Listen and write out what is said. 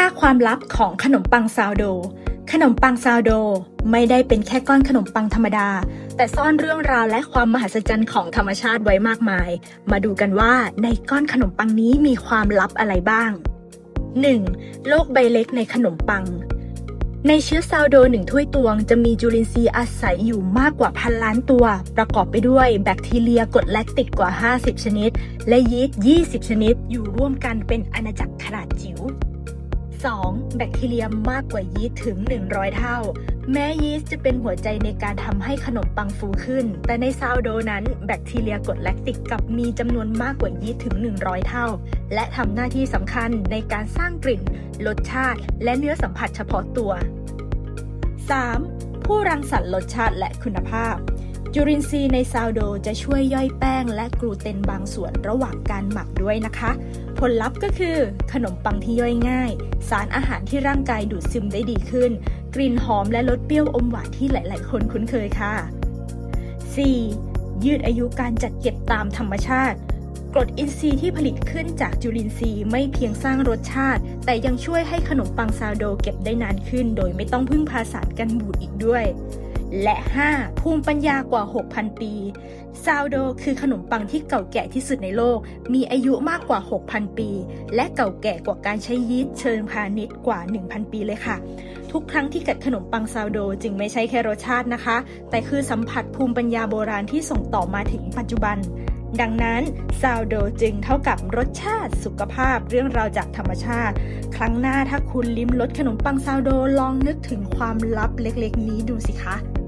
5 ความลับของขนมปังซาวโด ขนมปังซาวโดไม่ได้เป็นแค่ก้อนขนมปังธรรมดา แต่ซ่อนเรื่องราวและความมหัศจรรย์ของธรรมชาติไว้มากมาย มาดูกันว่าในก้อนขนมปังนี้มีความลับอะไรบ้าง 1. โลกใบเล็กในขนมปัง ในเชื้อซาวโดหนึ่งถ้วยตวงจะมีจุลินทรีย์อาศัยอยู่มากกว่าพันล้านตัว ประกอบไปด้วยแบคทีเรียกรดแลคติกกว่า 50 ชนิด และยีสต์ 20 ชนิด อยู่ร่วมกันเป็นอาณาจักรขนาดจิ๋ว 2. แบคทีเรียมากกว่ายีสต์ถึง 100 เท่า แม้ยีสต์จะเป็นหัวใจในการทำให้ขนมปังฟูขึ้น แต่ในซาวโดนั้นแบคทีเรียกรดแลคติกกับมีจำนวนมากกว่ายีสต์ถึง 100 เท่า และทำหน้าที่สำคัญในการสร้างกลิ่น รสชาติ และเนื้อสัมผัสเฉพาะตัว 3. ผู้รังสรรค์รสชาติและคุณภาพ จุลินทรีย์ในซาวโดจะช่วยย่อยแป้งและกลูเตนบางส่วนระหว่างการหมักด้วยนะคะ ผลลัพธ์ก็คือ ขนมปังที่ย่อยง่าย สารอาหารที่ร่างกายดูดซึมได้ดีขึ้น กลิ่นหอมและรสเปรี้ยวอมหวานที่หลาย ๆ คนคุ้นเคยค่ะ 4. ยืดอายุการจัดเก็บตามธรรมชาติกรดอินทรีย์ที่ผลิตขึ้นจากจุลินทรีย์ไม่เพียงสร้างรสชาติ แต่ยังช่วยให้ขนมปังซาวโดเก็บได้นานขึ้น โดยไม่ต้องพึ่งพาสารกันบูดอีกด้วย และ 5. ภูมิปัญญากว่า 6,000 ปี ซาวโดคือขนมปังที่เก่าแก่ที่สุดในโลก มีอายุมากกว่า 6,000 ปี และเก่าแก่กว่าการใช้ยีสต์เชิงพาณิชย์กว่า 1,000 ปีเลยค่ะ ทุกครั้งที่กัดขนมปังซาวโดจึงไม่ใช่แค่รสชาตินะคะ แต่คือสัมผัสภูมิปัญญาโบราณที่ส่งต่อมาถึงปัจจุบัน ดังนั้นซาวโดจึงเท่ากับรสชาติสุขภาพเรื่องราวจากธรรมชาติ ครั้งหน้าถ้าคุณลิ้มรสขนมปังซาวโดลองนึกถึงความลับเล็กๆ นี้ดูสิคะ